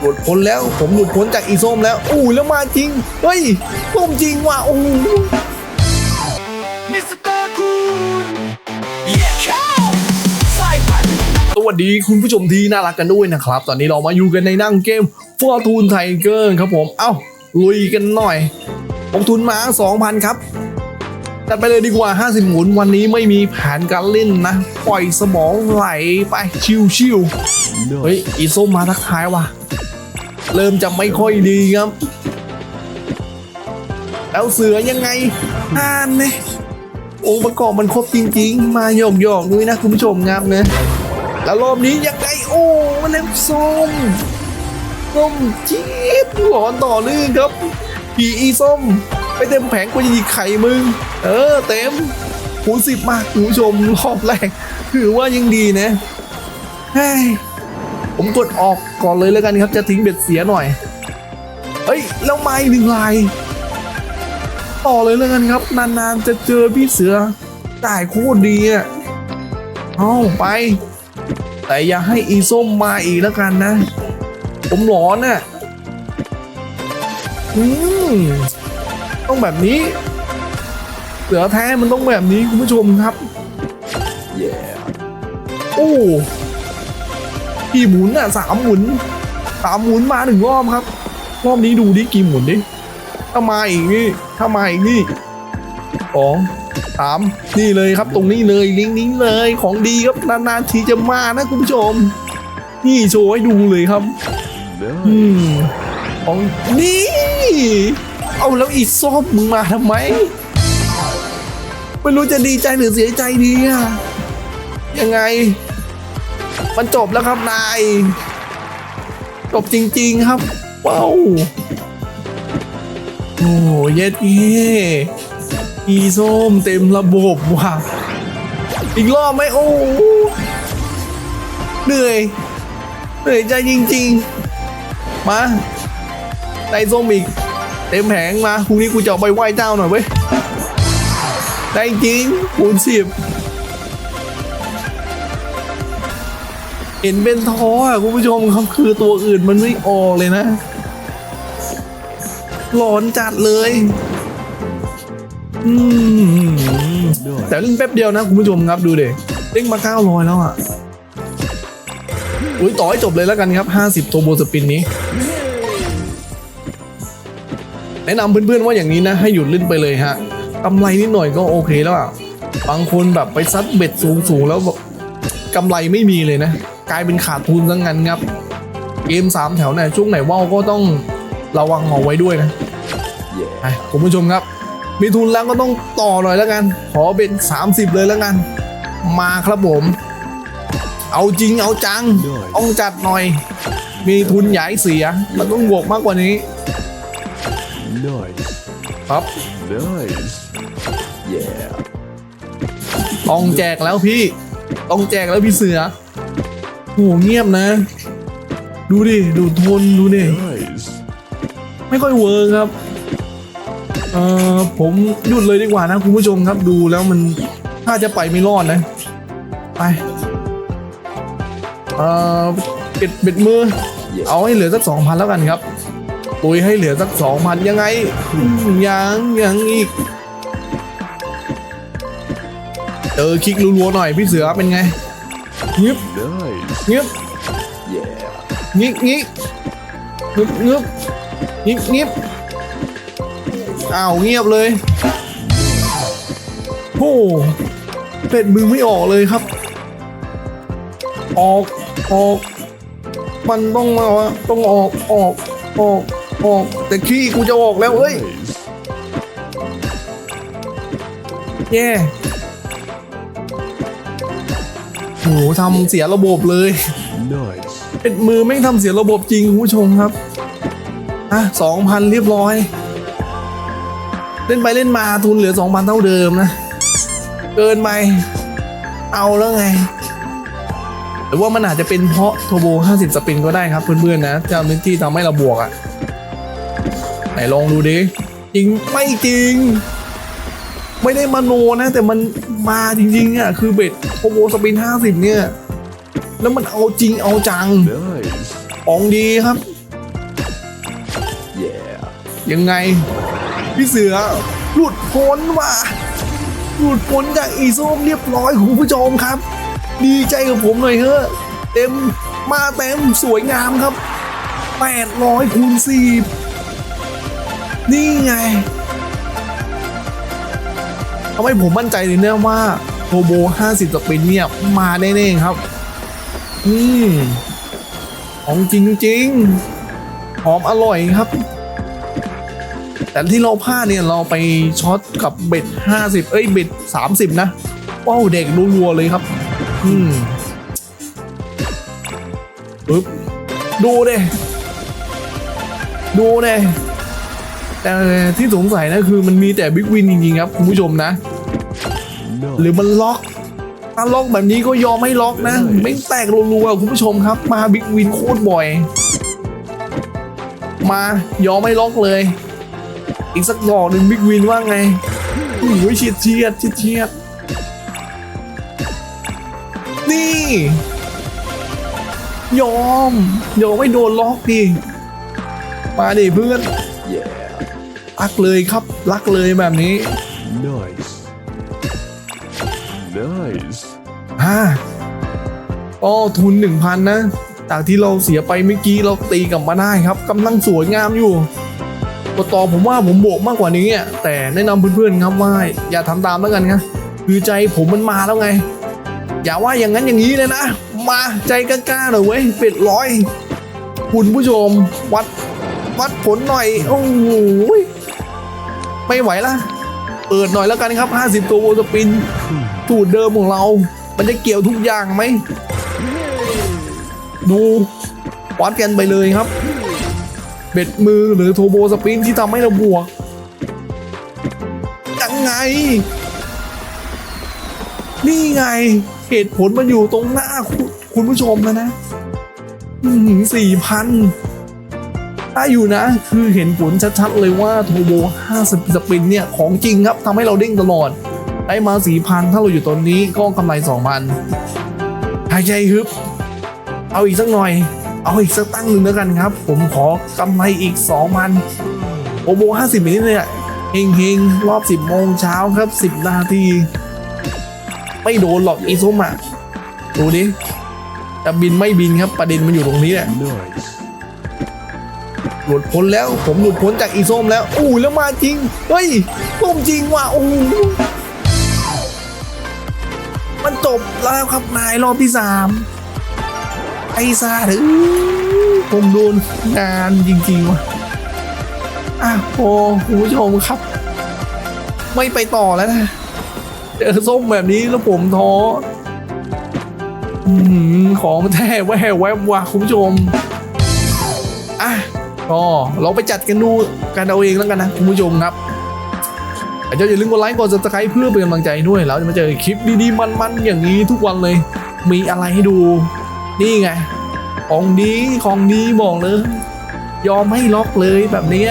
หลุดพ้นแล้ว ผมหลุดพ้นจากอีส้มแล้วอู้แล้วมาจริง เฮ้ยส้มจริงว่ะโอ้โห Mr. Tycoon Yeah เข้าสายพันธุ์สวัสดีคุณผู้ชมที่น่ารักกันด้วยนะครับ ตอนนี้เรามาอยู่กันในนั่งเกม Fortune Tiger ครับผม เอ้าลุยกันหน่อยลงทุนมา 2,000 ครับ จัดไปเลยดีกว่า 50 หมุนวันนี้ไม่มีแผนการเล่นนะ ปล่อยสมองไหลไปชิวๆเฮ้ยอีส้มมาทักทายว่ะ เริ่มจะไม่ค่อยดีครับ แล้วเสือยังไงอ่านเนี่ยองค์ประกอบมันครบจริง ๆ มาหยอกๆด้วยนะคุณผู้ชมครับเนะแล้วรอบนี้ยังไงโอ้มันเล็บส้มส้มจี๊ดหลอนต่อเนื่องครับผีอีส้ม ไปเต็มแผงกูจะยิงไข่มึง เออ เต็มคูณสิบมากคุณผู้ชมรอบแรกถือว่ายังดีนะเฮ้ยผมกดออกก่อนเลยแล้วกันครับจะทิ้งเบ็ดเสียหน่อย เฮ้ย แล้วไม้หนึ่งลาย ต่อเลยแล้วกันครับ นานๆจะเจอพี่เสือจ่ายโคตรดีอะเอาไป แต่อย่าให้อีส้มมาอีกแล้วกันนะ ผมหลอนน่ะอืม ต้องแบบนี้ เสือแท้มันต้องแบบนี้คุณผู้ชมครับโอ้กี่หมุนอะสามหมุนสามหมุนมาหนึ่งรอบครับ รอบนี้ดูดิกี่หมุนดิถ้ามาอีกนี่ถ้ามาอีกนี่สองสามนี่เลยครับตรงนี้เลยลิงก์นี้เลยของดีครับนานๆทีจะมานะคุณผู้ชม นี่โชว์ให้ดูเลยครับ อืมของนี่ เอาแล้วอีซอบมึงมาทำไม ไม่รู้จะดีใจหรือเสียใจดีอะยังไง มันจบแล้วครับนาย จบจริง ๆครับว้าวโอ้เย็ดเย่อีส้มเต็มระบบว่ะอีกรอบไหมโอ้เหนื่อยเหนื่อยใจจริง ๆ มาได้ส้มอีก เต็มแผงมาพรุ่งนี้กูจะเอาไปไหว้เจ้าหน่อยเว้ยได้จริงคูณสิบเห็นเป็นท้ออะคุณผู้ชมครับคือตัวอื่นมันไม่ออกเลยนะหลอนจัดเลย อืมแต่เล่นแป๊บเดียวนะคุณผู้ชมครับดูเด็เล่นมาเก้าร้อยแล้วอะ อุ้ยต่อให้จบเลยแล้วกันครับ 50ตัวโบสปินนี้ แนะนำเพื่อนๆว่าอย่างนี้นะ ให้หยุดเล่นไปเลยฮะกำไรนิดหน่อยก็โอเคแล้วอะบางคนแบบไปซัดเบ็ดสูงๆ แล้วแบบกำไรไม่มีเลยนะ กลายเป็นขาดทุนซะงั้นครับ เกม 3 แถวเนี่ยช่วงไหนว่าวก็ต้องระวังเอาไว้ด้วยนะไปคุณผู้ชมครับ มีทุนแล้วก็ต้องต่อหน่อยแล้วกัน ขอเป็น 30 เลยแล้วกัน มาครับผม เอาจริงเอาจังต้องจัดหน่อย มีทุนใหญ่เสีย มันต้องบวกมากกว่านี้ Nice. ครับ Nice. Yeah. ต้องแจกแล้วพี่ ต้องแจกแล้วพี่เสือโหเงียบนะ ดูดิ ดูทนดูดิ Nice. ไม่ค่อยเวิร์กครับ เอ่อ ผมหยุดเลยดีกว่านะคุณผู้ชมครับ ดูแล้วมันถ้าจะไปไม่รอดนะ ไป เอ่อเบ็ดเบ็ดมือ เอาให้เหลือสักสองพันแล้วกันครับ ปุยให้เหลือสักสองพันยังไง ยังยังอีกเจอคลิกรัวๆหน่อยพี่เสือเป็นไงเงียบเงียบงิกงิกงึบงึบงิกงิบอ้าวเงียบเลยโอ้เป็ดมือไม่ออกเลยครับ ออกออก มันต้องมาวะต้องออกออกออก ออกแต่ขี้กูจะออกแล้วเฮ้ย Nice. แย่โหทำเสียระบบเลย Nice. เป็นมือไม่งทำเสียระบบจริงคุณผู้ชมครับ อะสองพันเรียบร้อย เล่นไปเล่นมาทุนเหลือสองพันเท่าเดิมนะ เกินไป เอาแล้วไง หรือว่ามันอาจจะเป็นเพราะโทโบ50 สปินก็ได้ครับเพื่อนๆนะเจ้าหน้าที่ทำให้เราบวกอะ่ะ ไหนลองดูดิจริงไม่จริง ไม่ได้มโนนะ แต่มันมาจริงๆอะคือเบ็ดโทโบสปิน50เนี่ย แล้วมันเอาจริงเอาจัง Nice. ของดีครับ Yeah. ยังไง พี่เสือหลุดพ้นว่ะหลุดพ้นจากอีส้มเรียบร้อยคุณผู้ชมครับ ดีใจกับผมหน่อยเถอะเต็มมาเต็มสวยงามครับ800คูณ10 นี่ไงทำให้ผมมั่นใจเลยเนี่ยว่าโทโบ 50 สปินเนี่ย มาแน่ๆครับอืมของจริงจริงๆ หอมอร่อยครับ แต่ที่เราพลาดเนี่ย เราไปช็อตกับเบ็ด 50 เอ้ย เบ็ด 30 นะ ว้าวเด็กรัวๆเลยครับ อืมปึ๊บดูเด้ดูเด้ แต่ที่สงสัยนะคือมันมีแต่บิ๊กวินจริงๆครับคุณผู้ชมนะ หรือมันล็อกถ้าล็อกแบบนี้ก็ยอมให้ล็อกนะ ไม่แตกรัวๆคุณผู้ชมครับ มาบิ๊กวินโคตรบ่อย มายอมไม่ล็อกเลย อีกสักดอกหนึ่งบิ๊กวินว่าไงโอ้ยเฉียดเฉียดเฉียดเฉียดนี่ ยอมยอมไม่โดนล็อกดิมาดิเพื่อน Yeah. รักเลยครับ รักเลยแบบนี้ Nice. Nice. อ่าก็ทุน 1,000 นะ จากที่เราเสียไปเมื่อกี้เราตีกลับมาได้ครับกำลังสวยงามอยู่ตัวต่อผมว่าผมบวกมากกว่านี้อะแต่แนะนำเพื่อนๆครับว่าอย่าทำตามแล้วกันครับคือใจผมมันมาแล้วไง อย่าว่าอย่างนั้นอย่างนี้เลยนะ มาใจกล้าๆหน่อยเว้ยเป็ดร้อย คุณผู้ชมวัดวัดผลหน่อย โอ้โห ไม่ไหวละเปิดหน่อยแล้วกันครับ 50 ตัวโวลสปินสูตรเดิมของเรา มันจะเกี่ยวทุกอย่างไหม ดูวัดกันไปเลยครับ เบ็ดมือหรือโทโบสปินที่ทำให้เราบวก ยังไง นี่ไง เหตุผลมันอยู่ตรงหน้าคุณผู้ชมแล้วนะสี่พัน ได้อยู่นะ คือเห็นผลชัดๆเลยว่าโทโบ50 สปินเนี่ย ของจริงครับทำให้เราเด้งตลอด ได้มาสีพันถ้าเราอยู่ตอนนี้ก็กำไรสองพันหายใจฮึบ เอาอีกสักหน่อย เอาอีกสักตั้งหนึ่งแล้วกันครับ ผมขอกำไรอีกสองพันโอโบห้าสินิดเนี่ยเฮงเฮงๆรอบสิบโมงเช้าครับสิบนาที ไม่โดนหรอกอีส้มอะดูดิจะบินไม่บินครับประเด็นมันอยู่ตรงนี้แหละ หลุดพ้นแล้ว ผมหลุดพ้นจากอีส้มแล้วอู้แล้วมาจริง เฮ้ยส้มจริงว่ะโอ้มันจบแล้วครับนายรอบที่สามไอ้ซาถอะผมโดนงานจริงๆว่ะอะโอ้คุณผู้ชมครับ ไม่ไปต่อแล้วนะเจอส้มแบบนี้แล้วผมท้อของแท้แววแวบว่ะคุณผู้ชม อะ ก็เราไปจัดกันดูกันเอาเองแล้วกันนะคุณผู้ชมครับแต่เจ้าอย่าลืมกดไลค์กดซับสไครป์เพื่อเป็นกำลังใจด้วยแล้วจะมาเจอคลิปดีๆมันๆอย่างนี้ทุกวันเลย มีอะไรให้ดู นี่ไง ของดีของดีบอกเลย ยอมให้ล็อกเลยแบบนี้